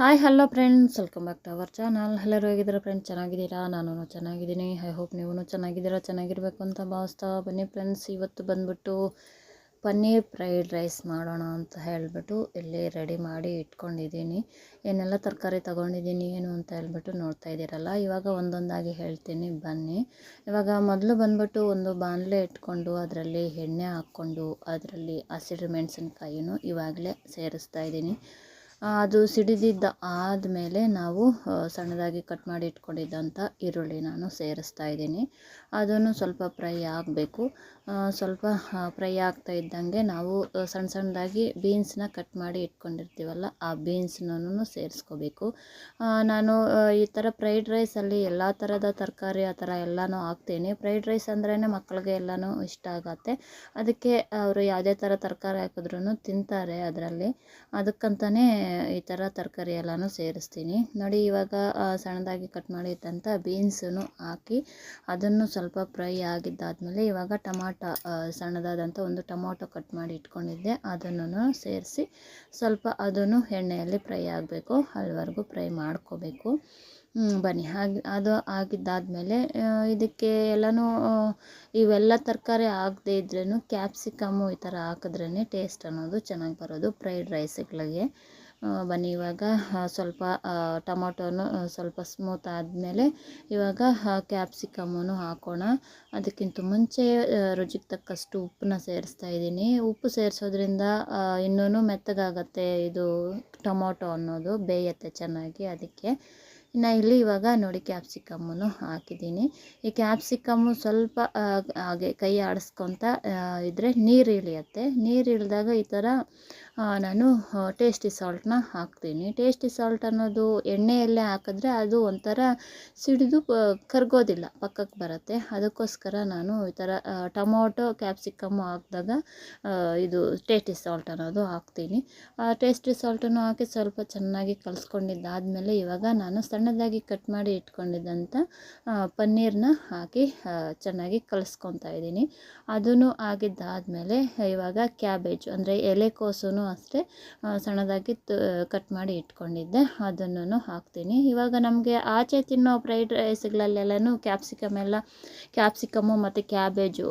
Hi hello friends welcome back to our channel ಎಲ್ಲರೂ ಹೇಗಿದ್ದೀರಾ friends ಚೆನ್ನಾಗಿದ್ದೀರಾ? ನಾನು ಚೆನ್ನಾಗಿದ್ದೀನಿ. ಐ ಹೋಪ್ ನೀವು ಚೆನ್ನಾಗಿದ್ದೀರಾ? ಚೆನ್ನಾಗಿರಬೇಕು ಅಂತ ಭಾವಿಸ್ತಾ ಬನ್ನಿ ಫ್ರೆಂಡ್ಸ್ ಇವತ್ತು ಬಂದ್ಬಿಟ್ಟು ಪನ್ನೀರ್ ಫ್ರೈಡ್ ರೈಸ್ ಮಾಡೋಣ ಅಂತ ಹೇಳಿಬಿಟ್ಟು ಇಲ್ಲಿ ರೆಡಿ ಮಾಡಿ ಇಟ್ಕೊಂಡಿದ್ದೀನಿ. ಏನೆಲ್ಲ ತರಕಾರಿ ತೊಗೊಂಡಿದ್ದೀನಿ, ಏನು ಅಂತ ಹೇಳ್ಬಿಟ್ಟು ನೋಡ್ತಾ ಇದ್ದೀರಲ್ಲ. ಇವಾಗ ಒಂದೊಂದಾಗಿ ಹೇಳ್ತೀನಿ. ಬನ್ನಿ. ಇವಾಗ ಮೊದಲು ಬಂದ್ಬಿಟ್ಟು ಒಂದು ಬಾಣಲೆ ಇಟ್ಕೊಂಡು ಅದರಲ್ಲಿ ಎಣ್ಣೆ ಹಾಕ್ಕೊಂಡು ಅದರಲ್ಲಿ ಹಸಿರು ಮೆಣಸಿನ್ಕಾಯಿನೂ ಇವಾಗಲೇ ಸೇರಿಸ್ತಾ ಇದ್ದೀನಿ. ಅದು ಸಿಡಿದಿದ್ದ ಆದಮೇಲೆ ನಾವು ಸಣ್ಣದಾಗಿ ಕಟ್ ಮಾಡಿ ಇಟ್ಕೊಂಡಿದ್ದಂಥ ಈರುಳ್ಳಿ ನಾನು ಸೇರಿಸ್ತಾ ಇದ್ದೀನಿ. ಅದನ್ನು ಸ್ವಲ್ಪ ಫ್ರೈ ಆಗಬೇಕು. ಸ್ವಲ್ಪ ಫ್ರೈ ಆಗ್ತಾ ಇದ್ದಂಗೆ ನಾವು ಸಣ್ಣ ಸಣ್ಣದಾಗಿ ಬೀನ್ಸ್ನ ಕಟ್ ಮಾಡಿ ಇಟ್ಕೊಂಡಿರ್ತೀವಲ್ಲ, ಆ ಬೀನ್ಸ್ನೂ ಸೇರಿಸ್ಕೋಬೇಕು. ನಾನು ಈ ಥರ ಫ್ರೈಡ್ ರೈಸಲ್ಲಿ ಎಲ್ಲ ಥರದ ತರಕಾರಿ ಆ ಥರ ಎಲ್ಲನೂ ಹಾಕ್ತೀನಿ. ಫ್ರೈಡ್ ರೈಸ್ ಅಂದ್ರೇ ಮಕ್ಕಳಿಗೆ ಎಲ್ಲನೂ ಇಷ್ಟ ಆಗತ್ತೆ. ಅದಕ್ಕೆ ಅವರು ಯಾವುದೇ ಥರ ತರಕಾರಿ ಹಾಕಿದ್ರೂ ತಿಂತಾರೆ ಅದರಲ್ಲಿ. ಅದಕ್ಕಂತಲೇ ಈ ಥರ ತರಕಾರಿ ಎಲ್ಲನೂ ಸೇರಿಸ್ತೀನಿ. ನೋಡಿ ಇವಾಗ ಸಣ್ಣದಾಗಿ ಕಟ್ ಮಾಡಿದ್ದಂಥ ಬೀನ್ಸನ್ನು ಹಾಕಿ ಅದನ್ನು ಸ್ವಲ್ಪ ಫ್ರೈ ಆಗಿದ್ದಾದಮೇಲೆ ಇವಾಗ ಟಮಾಟ ಸಣ್ಣದಾದಂಥ ಒಂದು ಟೊಮೊಟೊ ಕಟ್ ಮಾಡಿ ಇಟ್ಕೊಂಡಿದ್ದೆ. ಅದನ್ನು ಸೇರಿಸಿ ಸ್ವಲ್ಪ ಅದನ್ನು ಎಣ್ಣೆಯಲ್ಲಿ ಫ್ರೈ ಆಗಬೇಕು, ಅಲ್ಲಿವರೆಗೂ ಫ್ರೈ ಮಾಡ್ಕೋಬೇಕು. ಬನ್ನಿ. ಹಾಗೆ, ಅದು ಆಗಿದ್ದಾದಮೇಲೆ ಇದಕ್ಕೆ ಎಲ್ಲನೂ ಇವೆಲ್ಲ ತರಕಾರಿ ಆಗದೇ ಇದ್ರೂ ಕ್ಯಾಪ್ಸಿಕಮ್ಮು ಈ ಥರ ಹಾಕಿದ್ರೇ ಟೇಸ್ಟ್ ಅನ್ನೋದು ಚೆನ್ನಾಗಿ ಬರೋದು ಫ್ರೈಡ್ ರೈಸ್ಗಳಿಗೆ ಬನ್ನಿ, ಇವಾಗ ಸ್ವಲ್ಪ ಟೊಮೊಟೊನು ಸ್ವಲ್ಪ ಸ್ಮೂತ್ ಆದಮೇಲೆ ಇವಾಗ ಕ್ಯಾಪ್ಸಿಕಮ್ಮನ್ನು ಹಾಕೋಣ. ಅದಕ್ಕಿಂತ ಮುಂಚೆ ರುಚಿಗೆ ತಕ್ಕಷ್ಟು ಉಪ್ಪನ್ನ ಸೇರಿಸ್ತಾ ಇದ್ದೀನಿ. ಉಪ್ಪು ಸೇರಿಸೋದ್ರಿಂದ ಇನ್ನೂ ಮೆತ್ತಗಾಗತ್ತೆ ಇದು ಟೊಮೊಟೊ ಅನ್ನೋದು, ಬೇಯತ್ತೆ ಚೆನ್ನಾಗಿ ಅದಕ್ಕೆ. ಇನ್ನು ಇಲ್ಲಿ ಇವಾಗ ನೋಡಿ ಕ್ಯಾಪ್ಸಿಕಮ್ಮನ್ನು ಹಾಕಿದ್ದೀನಿ. ಈ ಕ್ಯಾಪ್ಸಿಕಮ್ಮು ಸ್ವಲ್ಪ ಹಾಗೆ ಕೈ ಆಡಿಸ್ಕೊತ ಇದ್ದರೆ ನೀರು ಇಳಿಯತ್ತೆ ನೀರು ಇಳಿದಾಗ ಈ ಥರ ನಾನು ಟೇಸ್ಟಿ ಸಾಲ್ಟನ್ನ ಹಾಕ್ತೀನಿ. ಟೇಸ್ಟಿ ಸಾಲ್ಟ್ ಅನ್ನೋದು ಎಣ್ಣೆಯಲ್ಲೇ ಹಾಕಿದ್ರೆ ಅದು ಒಂಥರ ಸಿಡಿದು ಕರಗೋದಿಲ್ಲ ಪಕ್ಕಕ್ಕೆ ಬರುತ್ತೆ. ಅದಕ್ಕೋಸ್ಕರ ನಾನು ಈ ಥರ ಟೊಮೊಟೊ ಕ್ಯಾಪ್ಸಿಕಮ್ಮು ಹಾಕಿದಾಗ ಇದು ಟೇಸ್ಟಿ ಸಾಲ್ಟ್ ಅನ್ನೋದು ಹಾಕ್ತೀನಿ. ಟೇಸ್ಟಿ ಸಾಲ್ಟನ್ನು ಹಾಕಿ ಸ್ವಲ್ಪ ಚೆನ್ನಾಗಿ ಕಲಿಸ್ಕೊಂಡಿದ್ದಾದಮೇಲೆ ಇವಾಗ ನಾನು ಸಣ್ಣದಾಗಿ ಕಟ್ ಮಾಡಿ ಇಟ್ಕೊಂಡಿದ್ದಂಥ ಪನ್ನೀರನ್ನ ಹಾಕಿ ಚೆನ್ನಾಗಿ ಕಲಿಸ್ಕೊತಾ ಇದ್ದೀನಿ. ಅದನ್ನು ಆಗಿದ್ದಾದಮೇಲೆ ಇವಾಗ ಕ್ಯಾಬೇಜು ಅಂದರೆ ಎಲೆಕೋಸು ಅಷ್ಟೇ ಸಣ್ಣದಾಗಿ ಕಟ್ ಮಾಡಿ ಇಟ್ಕೊಂಡಿದ್ದೆ. ಅದನ್ನು ಹಾಕ್ತೀನಿ. ಇವಾಗ ನಮಗೆ ಆಚೆ ತಿನ್ನೋ ಫ್ರೈಡ್ ರೈಸ್ಗಳಲ್ಲೆಲ್ಲನೂ ಕ್ಯಾಪ್ಸಿಕಮ್ ಎಲ್ಲ, ಕ್ಯಾಪ್ಸಿಕಮ್ಮು ಮತ್ತು ಕ್ಯಾಬೇಜು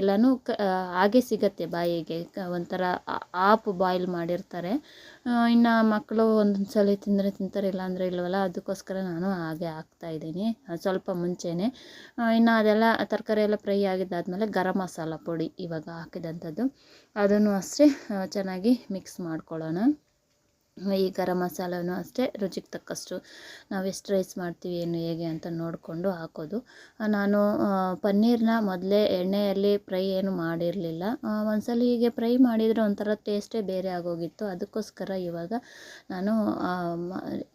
ಎಲ್ಲನೂ ಕ ಹಾಗೆ ಸಿಗತ್ತೆ ಬಾಯಿಗೆ. ಒಂಥರ ಆಪ್ ಬಾಯ್ಲ್ ಮಾಡಿರ್ತಾರೆ. ಇನ್ನು ಮಕ್ಕಳು ಒಂದೊಂದು ಸಲ ತಿಂದರೆ ತಿಂತಾರೆ, ಇಲ್ಲಾಂದರೆ ಇಲ್ಲವಲ್ಲ ಅದಕ್ಕೋಸ್ಕರ ನಾನು ಹಾಗೆ ಹಾಕ್ತಾಯಿದ್ದೀನಿ ಸ್ವಲ್ಪ ಮುಂಚೆನೇ. ಇನ್ನು ಅದೆಲ್ಲ ತರಕಾರಿ ಎಲ್ಲ ಫ್ರೈ ಆಗಿದ್ದಾದಮೇಲೆ ಗರಂ ಮಸಾಲ ಪುಡಿ ಇವಾಗ ಹಾಕಿದಂಥದ್ದು. ಅದನ್ನು ಅಷ್ಟೇ ಚೆನ್ನಾಗಿ ಮಿಕ್ಸ್ ಮಾಡ್ಕೊಳ್ಳೋಣ. ಈ ಗರಂ ಮಸಾಲನೂ ಅಷ್ಟೇ, ರುಚಿಗೆ ತಕ್ಕಷ್ಟು ನಾವು ಎಷ್ಟು ರೈಸ್ ಮಾಡ್ತೀವಿ, ಏನು ಹೇಗೆ ಅಂತ ನೋಡಿಕೊಂಡು ಹಾಕೋದು. ನಾನು ಪನ್ನೀರನ್ನ ಮೊದಲೇ ಎಣ್ಣೆಯಲ್ಲಿ ಫ್ರೈ ಏನು ಮಾಡಿರಲಿಲ್ಲ. ಒಂದ್ಸಲ ಹೀಗೆ ಫ್ರೈ ಮಾಡಿದರೆ ಒಂಥರ ಟೇಸ್ಟೇ ಬೇರೆ ಆಗೋಗಿತ್ತು. ಅದಕ್ಕೋಸ್ಕರ ಇವಾಗ ನಾನು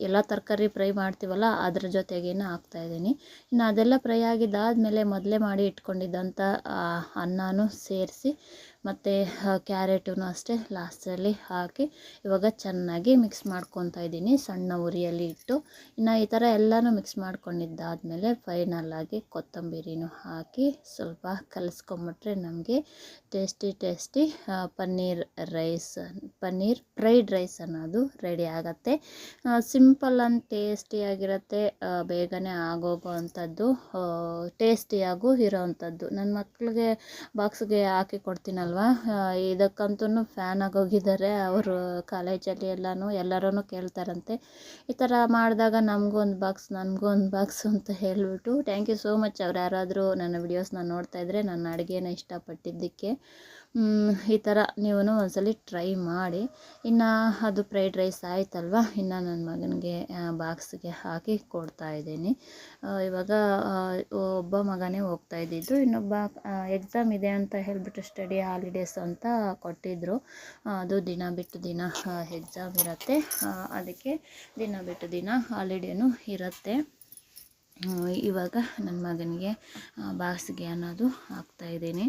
ಎಲ್ಲ ತರಕಾರಿ ಫ್ರೈ ಮಾಡ್ತೀವಲ್ಲ, ಅದ್ರ ಜೊತೆಗೇನು ಹಾಕ್ತಾಯಿದ್ದೀನಿ ಇನ್ನು ಅದೆಲ್ಲ ಫ್ರೈ ಆಗಿದ್ದಾದಮೇಲೆ ಮೊದಲೇ ಮಾಡಿ ಇಟ್ಕೊಂಡಿದ್ದಂಥ ಅನ್ನನೂ ಸೇರಿಸಿ ಮತ್ತು ಕ್ಯಾರೆಟನ್ನು ಅಷ್ಟೇ ಲಾಸ್ಟಲ್ಲಿ ಹಾಕಿ ಇವಾಗ ಚೆನ್ನಾಗಿ ಮಿಕ್ಸ್ ಮಾಡ್ಕೊತಾ ಇದ್ದೀನಿ. ಸಣ್ಣ ಉರಿಯಲ್ಲಿ ಇಟ್ಟು ಇನ್ನು ಈ ಥರ ಎಲ್ಲನೂ ಮಿಕ್ಸ್ ಮಾಡ್ಕೊಂಡಿದ್ದಾದಮೇಲೆ ಫೈನಲ್ಲಾಗಿ ಕೊತ್ತಂಬರಿನೂ ಹಾಕಿ ಸ್ವಲ್ಪ ಕಲಿಸ್ಕೊಂಬಿಟ್ರೆ ನಮಗೆ tasty tasty paneer rice, paneer fried rice ಅನ್ನೋದು ರೆಡಿ ಆಗುತ್ತೆ. ಸಿಂಪಲ್ ಆ್ಯಂಡ್ ಟೇಸ್ಟಿಯಾಗಿರುತ್ತೆ ಬೇಗನೆ ಆಗೋಗೋ ಅಂಥದ್ದು ಟೇಸ್ಟಿಯಾಗೂ ಇರೋವಂಥದ್ದು ನನ್ನ ಮಕ್ಕಳಿಗೆ ಬಾಕ್ಸ್ಗೆ ಹಾಕಿ ಕೊಡ್ತೀನಲ್ವ ಇದಕ್ಕಂತೂ ಫ್ಯಾನ್ ಆಗೋಗಿದ್ದಾರೆ. ಅವರು ಕಾಲೇಜಲ್ಲಿ ಎಲ್ಲನೂ ಎಲ್ಲರೂ ಕೇಳ್ತಾರಂತೆ. ಈ ಥರ ಮಾಡಿದಾಗ ನಮಗೂ ಒಂದು ಬಾಕ್ಸ್ ನನಗೂ ಒಂದು ಬಾಕ್ಸ್ ಅಂತ ಹೇಳಿಬಿಟ್ಟು ಥ್ಯಾಂಕ್ ಯು ಸೋ ಮಚ್ ಅವ್ರು ಯಾರಾದರೂ ನನ್ನ ವಿಡಿಯೋಸ್ನ ನೋಡ್ತಾ ಇದ್ದರೆ ನನ್ನ ಅಡುಗೆನ ಇಷ್ಟಪಟ್ಟಿದ್ದಕ್ಕೆ. ಈ ಥರ ನೀವು ಒಂದ್ಸಲ ಟ್ರೈ ಮಾಡಿ. ಇನ್ನು ಅದು ಫ್ರೈಡ್ ರೈಸ್ ಆಯ್ತಲ್ವ? ಇನ್ನು ನನ್ನ ಮಗನಿಗೆ ಬಾಕ್ಸ್ಗೆ ಹಾಕಿ ಕೊಡ್ತಾ ಇದ್ದೀನಿ. ಇವಾಗ ಒಬ್ಬ ಮಗನೇ ಹೋಗ್ತಾ ಇದ್ದಿದ್ದು. ಇನ್ನೊಬ್ಬ ಎಕ್ಸಾಮ್ ಇದೆ ಅಂತ ಹೇಳಿಬಿಟ್ಟು ಸ್ಟಡಿ ಹಾಲಿಡೇಸ್ ಅಂತ ಕೊಟ್ಟಿದ್ದರು ಅದು ದಿನ ಬಿಟ್ಟು ದಿನ ಎಕ್ಸಾಮ್ ಇರುತ್ತೆ. ಅದಕ್ಕೆ ದಿನ ಬಿಟ್ಟು ದಿನ ಹಾಲಿಡೇನೂ ಇರುತ್ತೆ. ಇವಾಗ ನನ್ನ ಮಗನಿಗೆ ಬಾಕ್ಸ್ಗೆ ಅನ್ನೋದು ಹಾಕ್ತಾಯಿದ್ದೀನಿ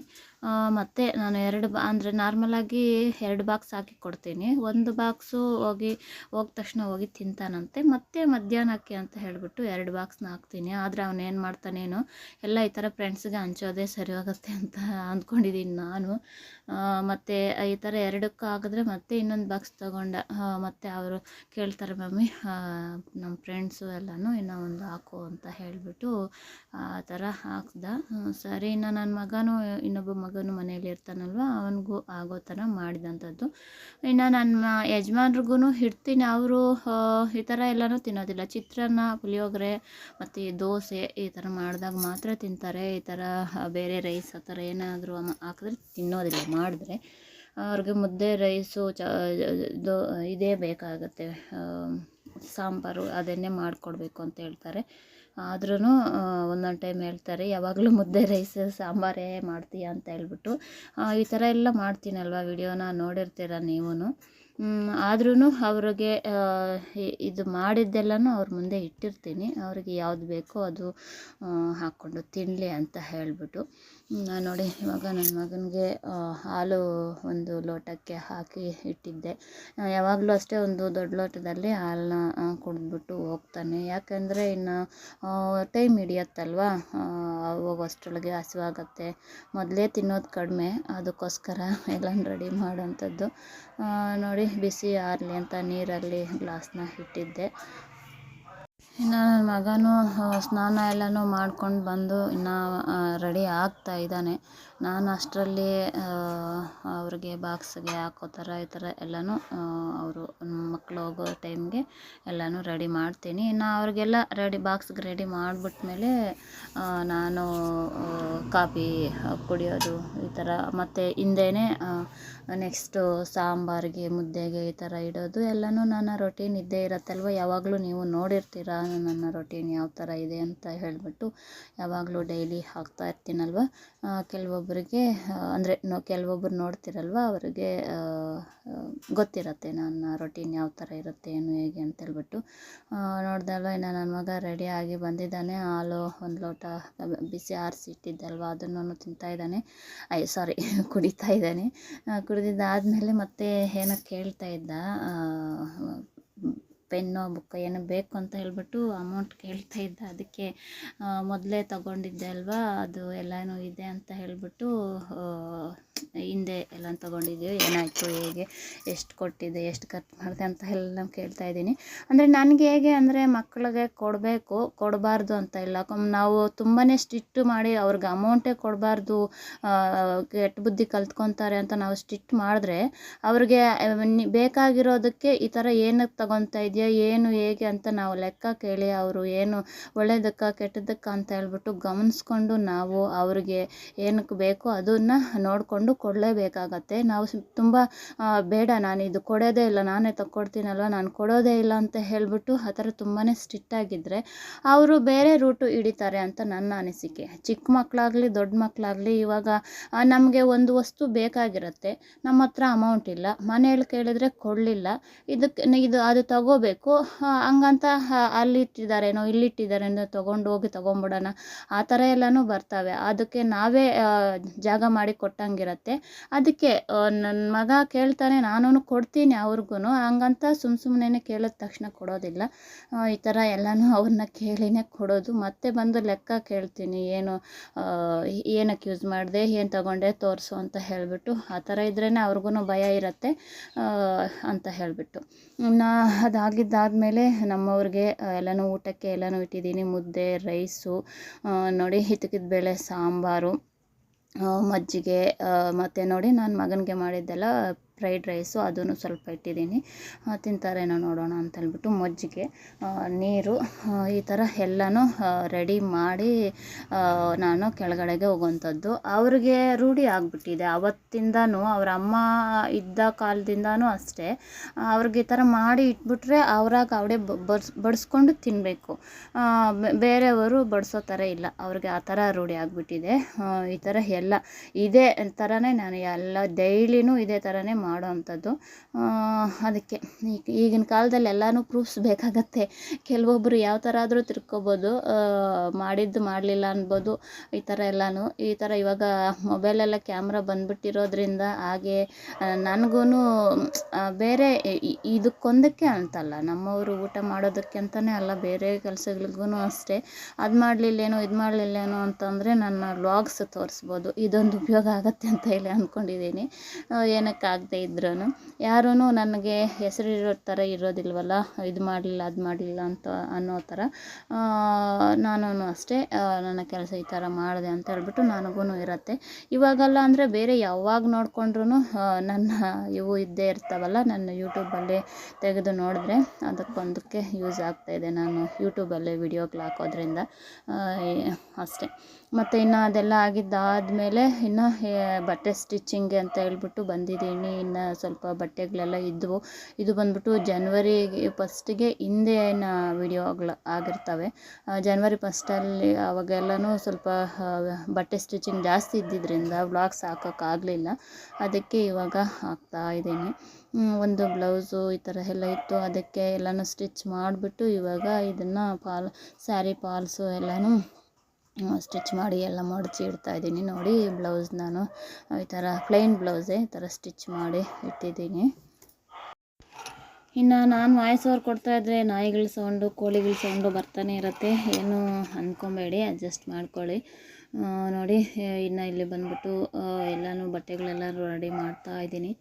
ಮತ್ತು ನಾನು ಎರಡು ಬಾ, ಅಂದರೆ ನಾರ್ಮಲಾಗಿ ಎರಡು ಬಾಕ್ಸ್ ಹಾಕಿ ಕೊಡ್ತೀನಿ. ಒಂದು ಬಾಕ್ಸು ಹೋಗಿ ಹೋದ ತಕ್ಷಣ ಹೋಗಿ ತಿಂತಾನಂತೆ. ಮತ್ತೆ ಮಧ್ಯಾಹ್ನಕ್ಕೆ ಅಂತ ಹೇಳಿಬಿಟ್ಟು ಎರಡು ಬಾಕ್ಸ್ನ ಹಾಕ್ತೀನಿ. ಆದರೆ ಅವನೇನು ಮಾಡ್ತಾನೇನೋ ಎಲ್ಲ ಈ ಥರ ಫ್ರೆಂಡ್ಸ್ಗೆ ಹಂಚೋದೇ ಸರಿ ಹೋಗುತ್ತೆ ಅಂತ ಅಂದ್ಕೊಂಡಿದ್ದೀನಿ ನಾನು. ಮತ್ತು ಈ ಥರ ಎರಡಕ್ಕೂ ಹಾಕಿದ್ರೆ ಮತ್ತೆ ಇನ್ನೊಂದು ಬಾಕ್ಸ್ ತೊಗೊಂಡ ಮತ್ತು ಅವರು ಕೇಳ್ತಾರೆ, ಮಮ್ಮಿ ನಮ್ಮ ಫ್ರೆಂಡ್ಸು ಎಲ್ಲನೂ ಇನ್ನೂ ಒಂದು ಹಾಕು ಅಂತ ಹೇಳಿಬಿಟ್ಟು ಆ ಥರ ಹಾಕ್ದ. ಸರಿ, ಇನ್ನು ನನ್ನ ಮಗನೂ ಇನ್ನೊಬ್ಬ ಮಗನೂ ಮನೆಯಲ್ಲಿ ಇರ್ತಾನಲ್ವ, ಅವನಿಗೂ ಆಗೋ ಥರ ಮಾಡಿದಂಥದ್ದು. ಇನ್ನು ನನ್ನ ಯಜಮಾನ್ರಿಗೂ ಇಡ್ತೀನಿ, ಅವರು ಈ ಥರ ಎಲ್ಲನೂ ತಿನ್ನೋದಿಲ್ಲ. ಚಿತ್ರಾನ್ನ, ಪುಳಿಯೋಗರೆ, ಮತ್ತು ದೋಸೆ ಈ ಥರ ಮಾಡಿದಾಗ ಮಾತ್ರ ತಿಂತಾರೆ. ಈ ಥರ ಬೇರೆ ರೈಸ್ ಆ ಥರ ಏನಾದರೂ ಹಾಕಿದ್ರೆ ತಿನ್ನೋದಿಲ್ಲ, ಮಾಡಿದ್ರೆ. ಅವ್ರಿಗೆ ಮುದ್ದೆ, ರೈಸು, ಚ, ಇದೇ ಬೇಕಾಗುತ್ತೆ. ಸಾಂಬಾರು, ಅದನ್ನೇ ಮಾಡಿಕೊಡ್ಬೇಕು ಅಂತ ಹೇಳ್ತಾರೆ. ಆದ್ರೂ ಒಂದೊಂದು ಟೈಮ್ ಹೇಳ್ತಾರೆ, ಯಾವಾಗಲೂ ಮುದ್ದೆ ರೈಸ್ ಸಾಂಬಾರೇ ಮಾಡ್ತೀಯ ಅಂತ ಹೇಳ್ಬಿಟ್ಟು ಈ ಥರ ಎಲ್ಲ ಮಾಡ್ತೀನಲ್ವ ವಿಡಿಯೋನ ನೋಡಿರ್ತೀರ ನೀವೂ ಆದ್ರೂ ಅವ್ರಿಗೆ ಇದು ಮಾಡಿದ್ದೆಲ್ಲನೂ ಅವ್ರ ಮುಂದೆ ಇಟ್ಟಿರ್ತೀನಿ. ಅವ್ರಿಗೆ ಯಾವ್ದು ಬೇಕೋ ಅದು ಹಾಕ್ಕೊಂಡು ತಿನ್ನಲಿ ಅಂತ ಹೇಳಿಬಿಟ್ಟು. ನೋಡಿ ಇವಾಗ ನನ್ನ ಮಗನಿಗೆ ಹಾಲು ಒಂದು ಲೋಟಕ್ಕೆ ಹಾಕಿ ಇಟ್ಟಿದ್ದೆ. ಯಾವಾಗಲೂ ಅಷ್ಟೇ ಒಂದು ದೊಡ್ಡ ಲೋಟದಲ್ಲಿ ಹಾಲನ್ನ ಕುಡಿದ್ಬಿಟ್ಟು ಹೋಗ್ತಾನೆ. ಯಾಕೆಂದರೆ ಇನ್ನು ಟೈಮ್ ಹಿಡಿಯತ್ತಲ್ವ? ಅಷ್ಟರೊಳಗೆ ಹಸಿವಾಗತ್ತೆ. ಮೊದಲೇ ತಿನ್ನೋದು ಕಡಿಮೆ. ಅದಕ್ಕೋಸ್ಕರ ಎಲ್ಲನೂ ರೆಡಿ ಮಾಡೋಂಥದ್ದು ನೋಡಿ ಬಿಸಿ ಆರಲಿ ಅಂತ ನೀರಲ್ಲಿ ಗ್ಲಾಸ್ನ ಇಟ್ಟಿದ್ದೆ. ಇನ್ನು ನನ್ನ ಮಗನೂ ಸ್ನಾನ ಎಲ್ಲನೂ ಮಾಡ್ಕೊಂಡು ಬಂದು ಇನ್ನು ರೆಡಿ ಆಗ್ತಾ ಇದ್ದಾನೆ. ನಾನು ಅಷ್ಟರಲ್ಲಿ ಅವ್ರಿಗೆ ಬಾಕ್ಸ್ಗೆ ಹಾಕೋ ಥರ ಈ ಥರ ಎಲ್ಲನೂ ಅವರು ಮಕ್ಳು ಹೋಗೋ ಟೈಮ್ಗೆ ಎಲ್ಲನೂ ರೆಡಿ ಮಾಡ್ತೀನಿ. ಇನ್ನು ಅವ್ರಿಗೆಲ್ಲ ರೆಡಿ ಬಾಕ್ಸ್ಗೆ ರೆಡಿ ಮಾಡಿಬಿಟ್ಮೇಲೆ ನಾನು ಕಾಫಿ ಕುಡಿಯೋದು ಈ ಥರ. ಮತ್ತು ಹಿಂದೆಯೇ ನೆಕ್ಸ್ಟು ಸಾಂಬಾರಿಗೆ, ಮುದ್ದೆಗೆ ಈ ಥರ ಇಡೋದು ಎಲ್ಲನೂ ನನ್ನ ರೊಟೀನ್ ಇದ್ದೇ ಇರುತ್ತಲ್ವ? ಯಾವಾಗಲೂ ನೀವು ನೋಡಿರ್ತೀರ ನನ್ನ ರೊಟೀನ್ ಯಾವ ಥರ ಇದೆ ಅಂತ ಹೇಳಿಬಿಟ್ಟು ಯಾವಾಗಲೂ ಡೈಲಿ ಹಾಕ್ತಾ ಇರ್ತೀನಲ್ವ? ಕೆಲವೊಬ್ಬರಿಗೆ ಅಂದರೆ ನೋ, ಕೆಲವೊಬ್ರು ನೋಡ್ತಿರಲ್ವ, ಅವರಿಗೆ ಗೊತ್ತಿರುತ್ತೆ ನನ್ನ ರೊಟೀನ್ ಯಾವ ಥರ ಇರುತ್ತೆ, ಏನು ಹೇಗೆ ಅಂತ ಹೇಳ್ಬಿಟ್ಟು ನೋಡ್ದಲ್ವ, ಇನ್ನು ನನ್ನ ಮಗ ರೆಡಿಯಾಗಿ ಬಂದಿದ್ದಾನೆ, ಹಾಲು ಒಂದು ಲೋಟ ಬಿಸಿ ಆರಿಸಿ ಇಟ್ಟಿದ್ದಲ್ವ ಅದನ್ನು ತಿಂತಾ ಇದ್ದಾನೆ. ಐ ಸಾರಿ ಕುಡಿತಾ ಇದ್ದಾನೆ. ಕುಡಿದಿದ್ದಾದಮೇಲೆ ಮತ್ತೆ ಏನೋ ಕೇಳ್ತಾ ಇದ್ದ ಪೆನ್ನು, ಬುಕ್ ಏನು ಬೇಕು ಅಂತ ಹೇಳಿಬಿಟ್ಟು ಅಮೌಂಟ್ ಕೇಳ್ತಾ ಇದ್ದ. ಅದಕ್ಕೆ ಮೊದಲೇ ತಗೊಂಡಿದ್ದೆ ಅಲ್ವಾ? ಅದು ಎಲ್ಲನೂ ಇದೆ ಅಂತ ಹೇಳಿಬಿಟ್ಟು ಹಿಂದೆ ಎಲ್ಲ ತಗೊಂಡಿದ್ದೀವಿ ಏನಾಯಿತು, ಹೇಗೆ, ಎಷ್ಟು ಕೊಟ್ಟಿದ್ದೆ ಎಷ್ಟು ಖರ್ಚು ಮಾಡಿದೆ ಅಂತ ಎಲ್ಲ ಕೇಳ್ತಾ ಇದ್ದೀನಿ. ಅಂದರೆ ನನಗೆ ಹೇಗೆ ಅಂದರೆ ಮಕ್ಕಳಿಗೆ ಕೊಡಬೇಕು, ಕೊಡಬಾರ್ದು ಅಂತ ಇಲ್ಲ. ನಾವು ತುಂಬಾ ಸ್ಟ್ರಿಕ್ಟ್ ಮಾಡಿ ಅವ್ರಿಗೆ ಅಮೌಂಟೇ ಕೊಡಬಾರ್ದು ಕೆಟ್ಟ ಬುದ್ಧಿ ಕಲ್ತ್ಕೊತಾರೆ ಅಂತ ನಾವು ಸ್ಟಿಟ್ ಮಾಡಿದ್ರೆ ಅವ್ರಿಗೆ ಬೇಕಾಗಿರೋದಕ್ಕೆ ಈ ಥರ ಏನಕ್ಕೆ ತಗೊತಾ ಇದೆಯಾ ಏನು, ಹೇಗೆ ಅಂತ ನಾವು ಲೆಕ್ಕ ಕೇಳಿ ಅವರು ಏನು ಒಳ್ಳೆಯದಕ್ಕ ಕೆಟ್ಟದ್ದಕ್ಕೆ ಅಂತ ಹೇಳ್ಬಿಟ್ಟು ಗಮನಿಸ್ಕೊಂಡು ನಾವು ಅವ್ರಿಗೆ ಏನಕ್ಕೆ ಬೇಕೋ ಅದನ್ನು ನೋಡಿಕೊಂಡು ಕೊಡಲೇಬೇಕಾಗತ್ತೆ. ನಾವು ತುಂಬ ಬೇಡ, ನಾನು ಇದು ಕೊಡೋದೇ ಇಲ್ಲ, ನಾನೇ ತಕ್ಕೊಡ್ತೀನಲ್ವ, ನಾನು ಕೊಡೋದೇ ಇಲ್ಲ ಅಂತ ಹೇಳಿಬಿಟ್ಟು ಆ ಥರ ತುಂಬಾ ಸ್ಟ್ರಿಕ್ಟಾಗಿದ್ದರೆ ಅವರು ಬೇರೆ ರೂಟು ಹಿಡಿತಾರೆ ಅಂತ ನನ್ನ ಅನಿಸಿಕೆ. ಚಿಕ್ಕ ಮಕ್ಕಳಾಗಲಿ ದೊಡ್ಡ ಮಕ್ಕಳಾಗಲಿ ಇವಾಗ ನಮಗೆ ಒಂದು ವಸ್ತು ಬೇಕಾಗಿರುತ್ತೆ. ನಮ್ಮ ಹತ್ರ ಅಮೌಂಟ್ ಇಲ್ಲ ಮನೆಯಲ್ಲಿ ಕೇಳಿದರೆ ಕೊಡಲಿಲ್ಲ. ಇದಕ್ಕೆ, ಇದು, ಅದು ತಗೋಬೇಕು. ಹಂಗಂತ ಅಲ್ಲಿಟ್ಟಿದ್ದಾರೇನೋ, ಇಲ್ಲಿಟ್ಟಿದ್ದಾರೇನೋ ತೊಗೊಂಡು ಹೋಗಿ ತೊಗೊಂಬಿಡೋಣ. ಆ ಥರ ಎಲ್ಲನೂ ಬರ್ತವೆ. ಅದಕ್ಕೆ ನಾವೇ ಜಾಗ ಮಾಡಿ ಕೊಟ್ಟಂಗಿರುತ್ತೆ. ಅದಕ್ಕೆ ನನ್ನ ಮಗ ಕೇಳ್ತಾನೆ ನಾನು ಕೊಡ್ತೀನಿ ಅವ್ರಿಗೂ ಹಂಗಂತ ಸುಮ್ಮ ಸುಮ್ಮನೆ ಕೇಳಿದ ತಕ್ಷಣ ಕೊಡೋದಿಲ್ಲ. ಈ ಥರ ಎಲ್ಲನೂ ಅವ್ರನ್ನ ಕೇಳಿನೇ ಕೊಡೋದು. ಮತ್ತೆ ಬಂದು ಲೆಕ್ಕ ಕೇಳ್ತೀನಿ, ಏನು ಏನಕ್ಕೆ ಯೂಸ್ ಮಾಡಿದೆ, ಏನು ತಗೊಂಡೆ, ತೋರಿಸು ಅಂತ ಹೇಳಿಬಿಟ್ಟು. ಆ ಥರ ಇದ್ರೇ ಅವ್ರಿಗೂ ಭಯ ಇರುತ್ತೆ ಅಂತ ಹೇಳಿಬಿಟ್ಟು. ಇನ್ನು ಅದಾಗಿದ್ದಾದಮೇಲೆ ನಮ್ಮವ್ರಿಗೆ ಎಲ್ಲನೂ ಊಟಕ್ಕೆ ಎಲ್ಲನೂ ಇಟ್ಟಿದ್ದೀನಿ. ಮುದ್ದೆ, ರೈಸು ನೋಡಿ ಹಿತಕಿದ ಬೇಳೆ, ಸಾಂಬಾರು ಮಜ್ಜಿಗೆ ಮತ್ತು ನೋಡಿ ನಾನು ಮಗನಿಗೆ ಮಾಡಿದ್ದೆಲ್ಲ ಫ್ರೈಡ್ ರೈಸು ಅದನ್ನು ಸ್ವಲ್ಪ ಇಟ್ಟಿದ್ದೀನಿ. ತಿಂತಾರೇನೋ ನೋಡೋಣ ಅಂತ ಹೇಳ್ಬಿಟ್ಟು ಮಜ್ಜಿಗೆ ನೀರು ಈ ಥರ ಎಲ್ಲನೂ ರೆಡಿ ಮಾಡಿ ನಾನು ಕೆಳಗಡೆಗೆ ಹೋಗುವಂಥದ್ದು. ಅವ್ರಿಗೆ ರೂಢಿ ಆಗಿಬಿಟ್ಟಿದೆ. ಅವತ್ತಿಂದನೂ ಅವ್ರ ಅಮ್ಮ ಇದ್ದ ಕಾಲದಿಂದನೂ ಅಷ್ಟೇ. ಅವ್ರಿಗೆ ಈ ಥರ ಮಾಡಿ ಇಟ್ಬಿಟ್ರೆ ಅವ್ರಾಗ ಅವಡೆ ಬಡ್ಸ್, ಬಡಿಸ್ಕೊಂಡು ತಿನ್ನಬೇಕು ಬೇರೆಯವರು ಬಡಿಸೋ ಥರ ಇಲ್ಲ. ಅವ್ರಿಗೆ ಆ ಥರ ರೂಢಿ ಆಗಿಬಿಟ್ಟಿದೆ. ಈ ಥರ ಎಲ್ಲ, ಇದೇ ಥರನೇ ನಾನು ಎಲ್ಲ ಡೈಲಿನೂ ಇದೇ ಥರನೇ ಮಾಡೋ ಅಂಥದ್ದು ಅದಕ್ಕೆ ಈಗ ಈಗಿನ ಕಾಲದಲ್ಲಿ ಎಲ್ಲನೂ ಪ್ರೂಫ್ಸ್ ಬೇಕಾಗತ್ತೆ. ಕೆಲವೊಬ್ಬರು ಯಾವ ಥರ ಆದರೂ ತಿರ್ಕೋಬೋದು. ಮಾಡಿದ್ದು ಮಾಡಲಿಲ್ಲ ಅನ್ಬೋದು. ಈ ಥರ ಎಲ್ಲನೂ, ಈ ಥರ ಇವಾಗ ಮೊಬೈಲೆಲ್ಲ ಕ್ಯಾಮ್ರಾ ಬಂದ್ಬಿಟ್ಟಿರೋದ್ರಿಂದ ಹಾಗೆ ನನಗೂ ಬೇರೆ ಇದಕ್ಕೊಂದಕ್ಕೆ ಅಂತಲ್ಲ, ನಮ್ಮವರು ಊಟ ಮಾಡೋದಕ್ಕೆ ಅಂತಲೇ ಅಲ್ಲ, ಬೇರೆ ಕೆಲಸಗಳಿಗೂ ಅಷ್ಟೇ. ಅದು ಮಾಡಲಿಲ್ಲೇನೋ, ಇದು ಮಾಡಲಿಲ್ಲೇನೋ ಅಂತಂದರೆ ನನ್ನ ವ್ಲಾಗ್ಸ್ ತೋರಿಸ್ಬೋದು. ಇದೊಂದು ಉಪಯೋಗ ಆಗತ್ತೆ ಅಂತ ಹೇಳಿ ಅಂದ್ಕೊಂಡಿದ್ದೀನಿ ಏನಕ್ಕಾಗದೇ ಇದ್ರೂ ಯಾರೂ ನನಗೆ ಹೆಸರಿರೋ ಥರ ಇರೋದಿಲ್ವಲ್ಲ, ಇದು ಮಾಡಲಿಲ್ಲ, ಅದು ಮಾಡಲಿಲ್ಲ ಅಂತ ಅನ್ನೋ ಥರ. ನಾನು ಅಷ್ಟೇ ನನ್ನ ಕೆಲಸ ಈ ಥರ ಮಾಡಿದೆ ಅಂತ ಹೇಳ್ಬಿಟ್ಟು ನನಗೂ ಇರುತ್ತೆ. ಇವಾಗಲ್ಲ ಅಂದರೆ ಬೇರೆ ಯಾವಾಗ ನೋಡಿಕೊಂಡ್ರೂ ನನ್ನ ಇವು ಇದ್ದೇ ಇರ್ತಾವಲ್ಲ, ನನ್ನ ಯೂಟ್ಯೂಬಲ್ಲಿ ತೆಗೆದು ನೋಡಿದ್ರೆ ಅದಕ್ಕೊಂದಕ್ಕೆ ಯೂಸ್ ಆಗ್ತಾಯಿದೆ ನಾನು ಯೂಟ್ಯೂಬಲ್ಲೇ ವಿಡಿಯೋಗಳು ಹಾಕೋದ್ರಿಂದ ಅಷ್ಟೇ. ಮತ್ತು ಇನ್ನು ಅದೆಲ್ಲ ಆಗಿದ್ದಾದಮೇಲೆ ಇನ್ನು ಬಟ್ಟೆ ಸ್ಟಿಚ್ಚಿಂಗ್ ಅಂತ ಹೇಳ್ಬಿಟ್ಟು ಬಂದಿದ್ದೀನಿ. ಇನ್ನು ಸ್ವಲ್ಪ ಬಟ್ಟೆಗಳೆಲ್ಲ ಇದ್ದವು ಇದು ಬಂದ್ಬಿಟ್ಟು ಜನ್ವರಿ ಫಸ್ಟಿಗೆ ಹಿಂದಿನ ವಿಡಿಯೋಗಳು ಆಗಿರ್ತವೆ. ಜನ್ವರಿ ಜನವರಿ ಫಸ್ಟಲ್ಲಿ ಅವಾಗೆಲ್ಲನೂ ಸ್ವಲ್ಪ ಬಟ್ಟೆ ಸ್ಟಿಚಿಂಗ್ ಜಾಸ್ತಿ ಇದ್ದಿದ್ದರಿಂದ ವ್ಲಾಗ್ಸ್ ಹಾಕೋಕ್ಕಾಗಲಿಲ್ಲ ಅದಕ್ಕೆ ಇವಾಗ ಹಾಕ್ತಾ ಇದ್ದೀನಿ. ಒಂದು ಬ್ಲೌಸು ಈ ಥರ ಎಲ್ಲ ಇತ್ತು. ಅದಕ್ಕೆ ಎಲ್ಲನೂ ಸ್ಟಿಚ್ ಮಾಡಿಬಿಟ್ಟು ಇವಾಗ ಇದನ್ನು ಪಾಲ್ ಸ್ಯಾರಿ ಪಾಲ್ಸು ಎಲ್ಲನೂ ಸ್ಟಿಚ್ ಮಾಡಿ ಎಲ್ಲ ಮಡಚಿ ಇಡ್ತಾ ಇದ್ದೀನಿ. ನೋಡಿ, ಬ್ಲೌಸ್ ನಾನು ಈ ಥರ ಪ್ಲೈನ್ ಬ್ಲೌಸೆ ಈ ಥರ ಸ್ಟಿಚ್ ಮಾಡಿ ಇಟ್ಟಿದ್ದೀನಿ. ಇನ್ನು ನಾನು ವಾಯ್ಸ್ ಕೊಡ್ತಾ ಇದ್ದರೆ ನಾಯಿಗಳ ಸೌಂಡು, ಕೋಳಿಗಳ ಸೌಂಡು ಬರ್ತಾನೆ ಇರುತ್ತೆ. ಏನು ಅಂದ್ಕೊಬೇಡಿ ಅಡ್ಜಸ್ಟ್ ಮಾಡ್ಕೊಳ್ಳಿ. ನೋಡಿ, ಇನ್ನು ಇಲ್ಲಿ ಬಂದ್ಬಿಟ್ಟು ಎಲ್ಲನೂ ಬಟ್ಟೆಗಳೆಲ್ಲ ರೆಡಿ ಮಾಡ್ತಾ ಇದ್ದೀನಿ.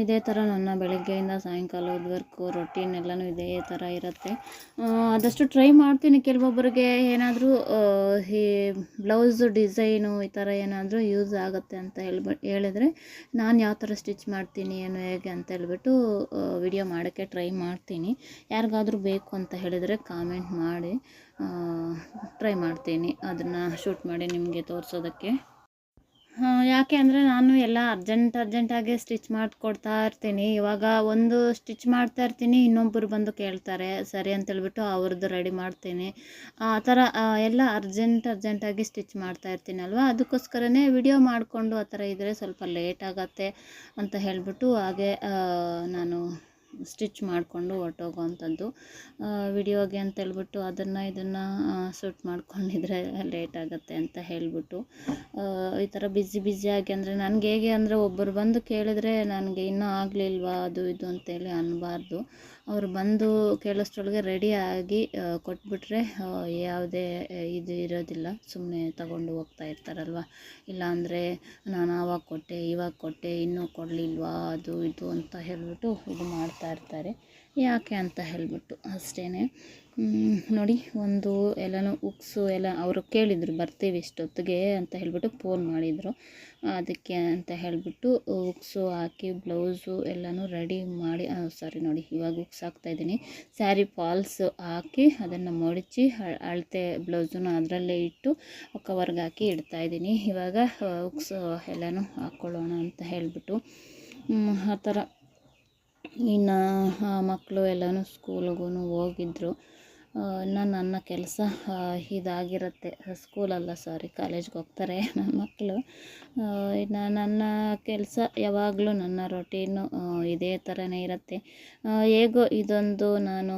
ಇದೇ ಥರ ನನ್ನ ಬೆಳಗ್ಗೆಯಿಂದ ಸಾಯಂಕಾಲದವರೆಗೂ ರೊಟೀನ್ ಎಲ್ಲನೂ ಇದೇ ಥರ ಇರುತ್ತೆ. ಆದಷ್ಟು ಟ್ರೈ ಮಾಡ್ತೀನಿ ಕೆಲವೊಬ್ಬರಿಗೆ. ಏನಾದರೂ ಈ ಬ್ಲೌಸು ಡಿಸೈನು ಈ ಥರ ಏನಾದರೂ ಯೂಸ್ ಆಗುತ್ತೆ ಅಂತ ಹೇಳ್ಬ, ಹೇಳಿದ್ರೆ ನಾನು ಯಾವ ಥರ ಸ್ಟಿಚ್ ಮಾಡ್ತೀನಿ, ಏನು ಹೇಗೆ ಅಂತ ಹೇಳ್ಬಿಟ್ಟು ವಿಡಿಯೋ ಮಾಡೋಕ್ಕೆ ಟ್ರೈ ಮಾಡ್ತೀನಿ. ಯಾರಿಗಾದರೂ ಬೇಕು ಅಂತ ಹೇಳಿದರೆ ಕಾಮೆಂಟ್ ಮಾಡಿ ಟ್ರೈ ಮಾಡ್ತೀನಿ. ಅದನ್ನು ಶೂಟ್ ಮಾಡಿ ನಿಮಗೆ ತೋರಿಸೋದಕ್ಕೆ. ಯಾಕೆ ಅಂದರೆ ನಾನು ಎಲ್ಲ ಅರ್ಜೆಂಟ್ ಅರ್ಜೆಂಟಾಗಿ ಸ್ಟಿಚ್ ಮಾಡಿಕೊಡ್ತಾ ಇರ್ತೀನಿ. ಇವಾಗ ಒಂದು ಸ್ಟಿಚ್ ಮಾಡ್ತಾ ಇರ್ತೀನಿ ಇನ್ನೊಬ್ಬರು ಬಂದು ಕೇಳ್ತಾರೆ, ಸರಿ ಅಂತೇಳ್ಬಿಟ್ಟು ಅವ್ರದ್ದು ರೆಡಿ ಮಾಡ್ತೀನಿ. ಆ ಥರ ಎಲ್ಲ ಅರ್ಜೆಂಟ್ ಅರ್ಜೆಂಟಾಗಿ ಸ್ಟಿಚ್ ಮಾಡ್ತಾ ಇರ್ತೀನಲ್ವ ಅದಕ್ಕೋಸ್ಕರನೇ ವಿಡಿಯೋ ಮಾಡಿಕೊಂಡು ಆ ಥರ ಇದ್ದರೆ ಸ್ವಲ್ಪ ಲೇಟ್ ಆಗತ್ತೆ ಅಂತ ಹೇಳಿಬಿಟ್ಟು ಹಾಗೆ ನಾನು ಸ್ಟಿಚ್ ಮಾಡಿಕೊಂಡು ಹೊರ್ಟೋಗೋವಂಥದ್ದು. ವಿಡಿಯೋಗೆ ಅಂತ ಹೇಳ್ಬಿಟ್ಟು ಅದನ್ನು ಇದನ್ನು ಶೂಟ್ ಮಾಡ್ಕೊಂಡಿದ್ರೆ ಲೇಟ್ ಆಗುತ್ತೆ ಅಂತ ಹೇಳಿಬಿಟ್ಟು. ಈ ಥರ ಬಿಝಿ ಬ್ಯುಸಿಯಾಗಿ ಅಂದರೆ ನನಗೆ ಹೇಗೆ ಅಂದರೆ ಒಬ್ಬರು ಬಂದು ಕೇಳಿದ್ರೆ ನನಗೆ ಇನ್ನೂ ಆಗಲಿಲ್ವಾ ಅದು ಇದು ಅಂತೇಳಿ ಅನ್ನಬಾರ್ದು ಅವ್ರು ಬಂದು ಕೇಳೋಷ್ಟ್ರೊಳಗೆ ರೆಡಿಯಾಗಿ ಕೊಟ್ಬಿಟ್ರೆ ಯಾವುದೇ ಇದು ಇರೋದಿಲ್ಲ. ಸುಮ್ಮನೆ ತಗೊಂಡು ಹೋಗ್ತಾ ಇರ್ತಾರಲ್ವ. ಇಲ್ಲಾಂದರೆ ನಾನು ಆವಾಗ ಕೊಟ್ಟೆ, ಇವಾಗ ಕೊಟ್ಟೆ, ಇನ್ನೂ ಕೊಡಲಿಲ್ವಾ ಅದು ಇದು ಅಂತ ಹೇಳಿಬಿಟ್ಟು ಇದು ಮಾಡ್ತಾ ಇರ್ತಾರೆ. ಯಾಕೆ ಅಂತ ಹೇಳ್ಬಿಟ್ಟು ಅಷ್ಟೇ ನೋಡಿ, ಒಂದು ಎಲ್ಲನೂ ಉಕ್ಸು, ಎಲ್ಲ ಅವರು ಕೇಳಿದರು, ಬರ್ತೀವಿ ಇಷ್ಟೊತ್ತಿಗೆ ಅಂತ ಹೇಳಿಬಿಟ್ಟು ಫೋನ್ ಮಾಡಿದರು. ಅದಕ್ಕೆ ಅಂತ ಹೇಳಿಬಿಟ್ಟು ಉಕ್ಸು ಹಾಕಿ ಬ್ಲೌಸು ಎಲ್ಲನೂ ರೆಡಿ ಮಾಡಿ ಸಾರಿ ನೋಡಿ, ಇವಾಗ ಉಕ್ಸ್ ಹಾಕ್ತಾಯಿದ್ದೀನಿ ಸ್ಯಾರಿ ಫಾಲ್ಸ್ ಹಾಕಿ ಅದನ್ನು ಮಡಚಿ ಅಳತೆ ಬ್ಲೌಸನ್ನು ಅದರಲ್ಲೇ ಇಟ್ಟು ಕವರ್ಗೆ ಹಾಕಿ ಇಡ್ತಾಯಿದ್ದೀನಿ ಇವಾಗ ಉಕ್ಸು ಎಲ್ಲನೂ ಹಾಕ್ಕೊಳ್ಳೋಣ ಅಂತ ಹೇಳಿಬಿಟ್ಟು ಆ ಥರ ಇನ್ನು ಮಕ್ಕಳು ಎಲ್ಲನೂ ಸ್ಕೂಲ್ಗೂ ಹೋಗಿದ್ರು. ಇನ್ನು ನನ್ನ ಕೆಲಸ ಇದಾಗಿರುತ್ತೆ. ಸ್ಕೂಲಲ್ಲ ಸಾರಿ ಕಾಲೇಜ್ಗೆ ಹೋಗ್ತಾರೆ ನನ್ನ ಮಕ್ಕಳು ಇನ್ನು ನನ್ನ ಕೆಲಸ ಯಾವಾಗಲೂ ನನ್ನ ರೊಟೀನು ಇದೇ ಥರನೇ ಇರುತ್ತೆ. ಹೇಗೋ ಇದೊಂದು ನಾನು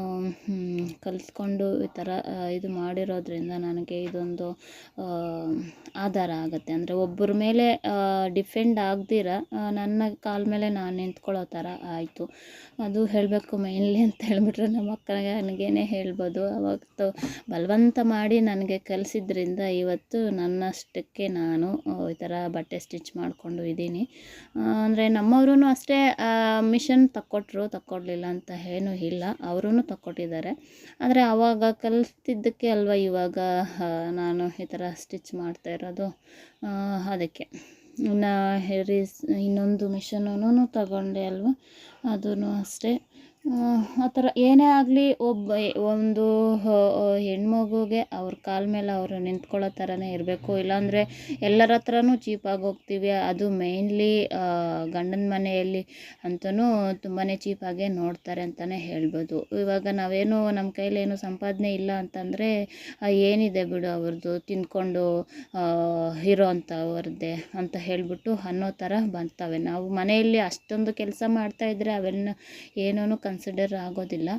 ಕಲಿಸ್ಕೊಂಡು ಈ ಥರ ಇದು ಮಾಡಿರೋದ್ರಿಂದ ನನಗೆ ಇದೊಂದು ಆಧಾರ ಆಗುತ್ತೆ. ಅಂದರೆ ಒಬ್ಬರ ಮೇಲೆ ಡಿಫೆಂಡ್ ಆಗದಿರ ನನ್ನ ಕಾಲ ಮೇಲೆ ನಾನು ನಿಂತ್ಕೊಳ್ಳೋ ಥರ ಆಯಿತು. ಅದು ಹೇಳಬೇಕು ಮೇನ್ಲಿ ಅಂತ ಹೇಳಿಬಿಟ್ರೆ ನಮ್ಮ ನನಗೇನೇ ಹೇಳ್ಬೋದು. ಅವತ್ತು ಬಲವಂತ ಮಾಡಿ ನನಗೆ ಕಲಿಸಿದ್ರಿಂದ ಇವತ್ತು ನನ್ನಷ್ಟಕ್ಕೆ ನಾನು ಈ ಥರ ಬಟ್ಟೆ ಸ್ಟಿಚ್ ಮಾಡಿಕೊಂಡು ಇದ್ದೀನಿ. ಅಂದರೆ ನಮ್ಮವ್ರೂ ಅಷ್ಟೇ ಮಿಷನ್ ತಕ್ಕೊಟ್ರು, ತಕ್ಕೊಡ್ಲಿಲ್ಲ ಅಂತ ಏನೂ ಇಲ್ಲ. ಅವರೂ ತಕ್ಕೊಟ್ಟಿದ್ದಾರೆ. ಆದರೆ ಅವಾಗ ಕಲಿಸ್ತಿದ್ದಕ್ಕೆ ಅಲ್ವಾ ಇವಾಗ ನಾನು ಈ ಥರ ಸ್ಟಿಚ್ ಮಾಡ್ತಾ ಇರೋದು? ಅದಕ್ಕೆ. ಇನ್ನು ರೀಸ್, ಇನ್ನೊಂದು ಮಿಷನೂ ತಗೊಂಡೆ ಅಲ್ವಾ? ಅದೂ ಅಷ್ಟೇ. ಆ ಥರ ಏನೇ ಆಗಲಿ ಒಬ್ಬ ಒಂದು ಹೆಣ್ಮಗುಗೆ ಅವ್ರ ಕಾಲ ಮೇಲೆ ಅವರು ನಿಂತ್ಕೊಳ್ಳೋ ಥರನೇ ಇರಬೇಕು. ಇಲ್ಲಾಂದರೆ ಎಲ್ಲರ ಹತ್ರನೂ ಚೀಪಾಗಿ ಹೋಗ್ತೀವಿ. ಅದು ಮೇಯ್ನ್ಲಿ ಗಂಡನ ಮನೆಯಲ್ಲಿ ಅಂತಲೂ ತುಂಬಾ ಚೀಪಾಗೇ ನೋಡ್ತಾರೆ ಅಂತಲೇ ಹೇಳ್ಬೋದು. ಇವಾಗ ನಾವೇನು, ನಮ್ಮ ಕೈಲೇನು ಸಂಪಾದನೆ ಇಲ್ಲ ಅಂತಂದರೆ ಏನಿದೆ ಬಿಡು ಅವ್ರದ್ದು ತಿಂದ್ಕೊಂಡು ಇರೋ ಅಂಥವ್ರದ್ದೇ ಅಂತ ಹೇಳಿಬಿಟ್ಟು ಅನ್ನೋ ಥರ ಬರ್ತವೆ ನಾವು ಮನೆಯಲ್ಲಿ ಅಷ್ಟೊಂದು ಕೆಲಸ ಮಾಡ್ತಾಯಿದ್ರೆ ಅವೆಲ್ಲ ಏನೂ ಕನ್ಸಿಡರ್ ಆಗೋದಿಲ್ಲ.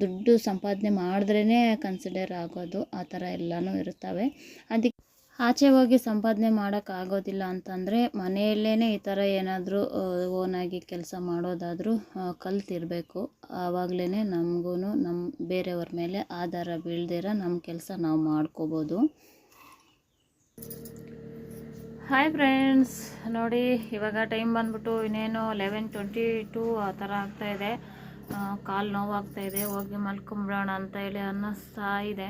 ದುಡ್ಡು ಸಂಪಾದನೆ ಮಾಡಿದ್ರೇ ಕನ್ಸಿಡರ್ ಆಗೋದು. ಆ ಥರ ಎಲ್ಲನೂ ಇರ್ತವೆ ಅದಕ್ಕೆ ಆಚೆ ಹೋಗಿ ಸಂಪಾದನೆ ಮಾಡೋಕ್ಕಾಗೋದಿಲ್ಲ ಅಂತಂದರೆ ಮನೆಯಲ್ಲೇ ಈ ಥರ ಏನಾದರೂ ಓನಾಗಿ ಕೆಲಸ ಮಾಡೋದಾದರೂ ಕಲ್ತಿರಬೇಕು. ಆವಾಗಲೇ ನಮಗೂ ನಮ್ಮ ಬೇರೆಯವ್ರ ಮೇಲೆ ಆಧಾರ ಬೀಳ್ದಿರ ನಮ್ಮ ಕೆಲಸ ನಾವು ಮಾಡ್ಕೋಬೋದು. ಹಾಯ್ ಫ್ರೆಂಡ್ಸ್ ನೋಡಿ, ಇವಾಗ ಟೈಮ್ ಬಂದ್ಬಿಟ್ಟು ಇನ್ನೇನು ಲೆವೆನ್ ಟ್ವೆಂಟಿ ಟೂ ಆ ಥರ ಆಗ್ತಾಯಿದೆ ಕಾಲು ನೋವಾಗ್ತಾ ಇದೆ, ಹೋಗಿ ಮಲ್ಕೊಂಬಿಡೋಣ ಅಂತ ಹೇಳಿ ಅನ್ನಿಸ್ತಾ ಇದೆ.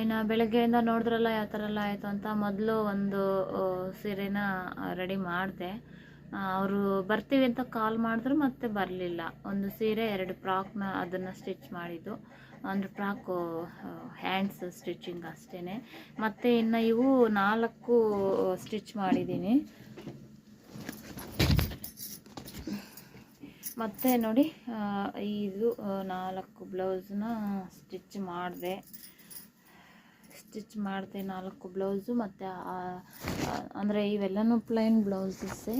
ಇನ್ನು ಬೆಳಗ್ಗೆಯಿಂದ ನೋಡಿದ್ರಲ್ಲ ಯಾವ ಥರ ಎಲ್ಲ ಆಯಿತು ಅಂತ ಮೊದಲು ಒಂದು ಸೀರೆನ ರೆಡಿ ಮಾಡಿದೆ. ಅವರು ಬರ್ತೀವಿ ಅಂತ ಕಾಲ್ ಮಾಡಿದ್ರು ಮತ್ತೆ ಬರಲಿಲ್ಲ. ಒಂದು ಸೀರೆ, ಎರಡು ಫ್ರಾಕ್ನ ಅದನ್ನು ಸ್ಟಿಚ್ ಮಾಡಿದ್ದು. ಅಂದರೆ ಫ್ರಾಕು ಹ್ಯಾಂಡ್ಸ್ ಸ್ಟಿಚಿಂಗ್ ಅಷ್ಟೇ ಮತ್ತು ಇನ್ನು ಇವು ನಾಲ್ಕು ಸ್ಟಿಚ್ ಮಾಡಿದ್ದೀನಿ. ಮತ್ತು ನೋಡಿ ಇದು ನಾಲ್ಕು ಬ್ಲೌಸ್ನ ಸ್ಟಿಚ್ ಮಾಡಿದೆ. ಸ್ಟಿಚ್ ಮಾಡಿದೆ ನಾಲ್ಕು ಬ್ಲೌಸು ಮತ್ತು ಅಂದರೆ ಇವೆಲ್ಲನೂ ಪ್ಲೈನ್ ಬ್ಲೌಸಸ್ಸೇ.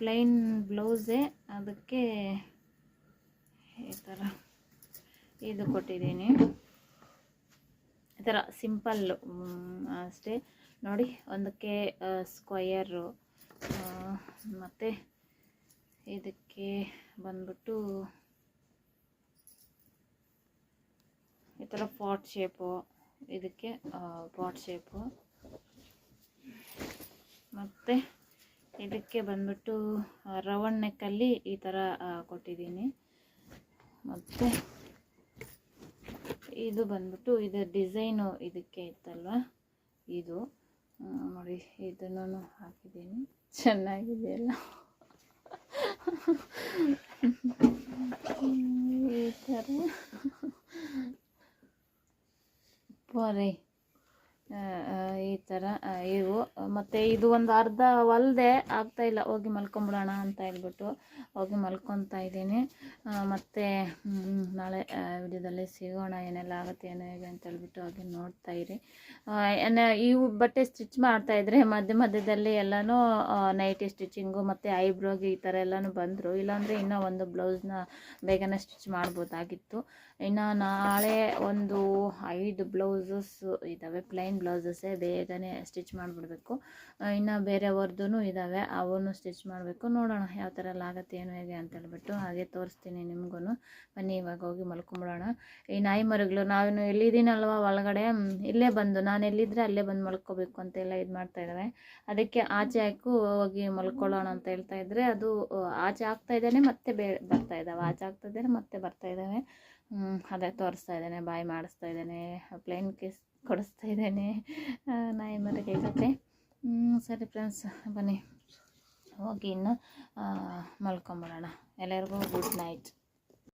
ಪ್ಲೈನ್ ಬ್ಲೌಸೇ. ಅದಕ್ಕೆ ಈ ಥರ ಇದು ಕೊಟ್ಟಿದ್ದೀನಿ. ಈ ಥರ ಸಿಂಪಲ್ಲು ಅಷ್ಟೇ. ನೋಡಿ ಒಂದಕ್ಕೆ ಸ್ಕ್ವಯರು ಮತ್ತು ಇದಕ್ಕೆ ಬಂದ್ಬಿಟ್ಟು ಈ ಥರ ಪಾಟ್ ಶೇಪು, ಇದಕ್ಕೆ ಪಾಟ್ ಶೇಪು. ಮತ್ತು ಇದಕ್ಕೆ ಬಂದ್ಬಿಟ್ಟು ರೌಂಡ್ ನೆಕ್ಕಲ್ಲಿ ಈ ಥರ ಕೊಟ್ಟಿದ್ದೀನಿ. ಮತ್ತು ಇದು ಬಂದ್ಬಿಟ್ಟು, ಇದು ಡಿಸೈನು ಇದಕ್ಕೆ ಇತ್ತಲ್ವ? ಇದು ನೋಡಿ, ಇದನ್ನು ಹಾಕಿದ್ದೀನಿ. ಚೆನ್ನಾಗಿದೆಯಲ್ಲ ಈ ಥರ ಪೊರೆ ಆ, ಆ, ಈ ಥರ ಇವು. ಮತ್ತು ಇದು ಒಂದು ಅರ್ಧ ಹೊಲ್ದೆ ಆಗ್ತಾ ಇಲ್ಲ. ಹೋಗಿ ಮಲ್ಕೊಂಬಿಡೋಣ ಅಂತ ಹೇಳ್ಬಿಟ್ಟು ಹೋಗಿ ಮಲ್ಕೊತಾ ಇದ್ದೀನಿ. ಮತ್ತು ನಾಳೆ ವಿಡಿಯೋದಲ್ಲಿ ಸಿಗೋಣ, ಏನೆಲ್ಲ ಆಗುತ್ತೆ, ಏನೋ ಹೇಗೆ ಅಂತ ಹೇಳ್ಬಿಟ್ಟು ಹೋಗಿ ನೋಡ್ತಾ ಇರಿ. ಇವು ಬಟ್ಟೆ ಸ್ಟಿಚ್ ಮಾಡ್ತಾ ಇದ್ರೆ ಮಧ್ಯ ಮಧ್ಯದಲ್ಲಿ ಎಲ್ಲನೂ ನೈಟಿ ಸ್ಟಿಚಿಂಗು ಮತ್ತು ಐಬ್ರೋಗೆ ಈ ಥರ ಎಲ್ಲನೂ ಬಂದರು. ಇಲ್ಲಾಂದರೆ ಇನ್ನೂ ಒಂದು ಬ್ಲೌಸ್ನ ಬೇಗನೆ ಸ್ಟಿಚ್ ಮಾಡ್ಬೋದಾಗಿತ್ತು. ಇನ್ನು ನಾಳೆ ಒಂದು ಐದು ಬ್ಲೌಸಸ್ ಇದ್ದಾವೆ ಪ್ಲೈನ್ ಬ್ಲೌಸಸ್ಸೇ ಬೇಗನೆ ಸ್ಟಿಚ್ ಮಾಡಿಬಿಡ್ಬೇಕು. ಇನ್ನು ಬೇರೆಯವ್ರದ್ದು ಇದ್ದಾವೆ ಅವನು ಸ್ಟಿಚ್ ಮಾಡಬೇಕು. ನೋಡೋಣ ಯಾವ ಥರ ಎಲ್ಲ ಆಗುತ್ತೆ, ಏನು ಹೇಗೆ ಅಂತ ಹೇಳ್ಬಿಟ್ಟು ಹಾಗೆ ತೋರಿಸ್ತೀನಿ ನಿಮಗೂ ಬನ್ನಿ, ಇವಾಗ ಹೋಗಿ ಮಲ್ಕೊಂಬಿಡೋಣ. ಈ ನಾಯಿ ಮರಗಳು ನಾನು ಎಲ್ಲಿದ್ದೀನಲ್ವ ಒಳಗಡೆ? ಇಲ್ಲೇ ಬಂದು, ನಾನು ಎಲ್ಲಿದ್ದರೆ ಅಲ್ಲೇ ಬಂದು ಮಲ್ಕೋಬೇಕು ಅಂತೆಲ್ಲ ಇದು ಮಾಡ್ತಾ ಇದ್ದಾವೆ ಅದಕ್ಕೆ ಆಚೆ ಹಾಕು ಹೋಗಿ ಮಲ್ಕೊಳ್ಳೋಣ ಅಂತ ಹೇಳ್ತಾ ಇದ್ದರೆ ಅದು ಆಚೆ ಆಗ್ತಾ ಇದ್ದಾನೆ, ಮತ್ತೆ ಬೇ, ಬರ್ತಾ ಇದ್ದಾವೆ. ಆಚೆ ಆಗ್ತಾ ಇದ್ದಾನೆ, ಮತ್ತೆ ಬರ್ತಾ ಇದ್ದಾವೆ. ಅದೇ ತೋರಿಸ್ತಾ ಇದ್ದಾನೆ, ಬಾಯಿ ಮಾಡಿಸ್ತಾ ಇದ್ದಾನೆ. ಪ್ಲೇನ್ ಕಿಸ್ ಕೊಡಿಸ್ತಾ ಇದ್ದೇನೆ ನಾಯಿ ಮರಗೆ ಜೊತೆ ಸರಿ ಫ್ರೆಂಡ್ಸ್ ಬನ್ನಿ. ಹೋಗಿ ಇನ್ನು ಮಲ್ಕೊಂಬಿಡೋಣ. ಎಲ್ಲರಿಗೂ ಗುಡ್ ನೈಟ್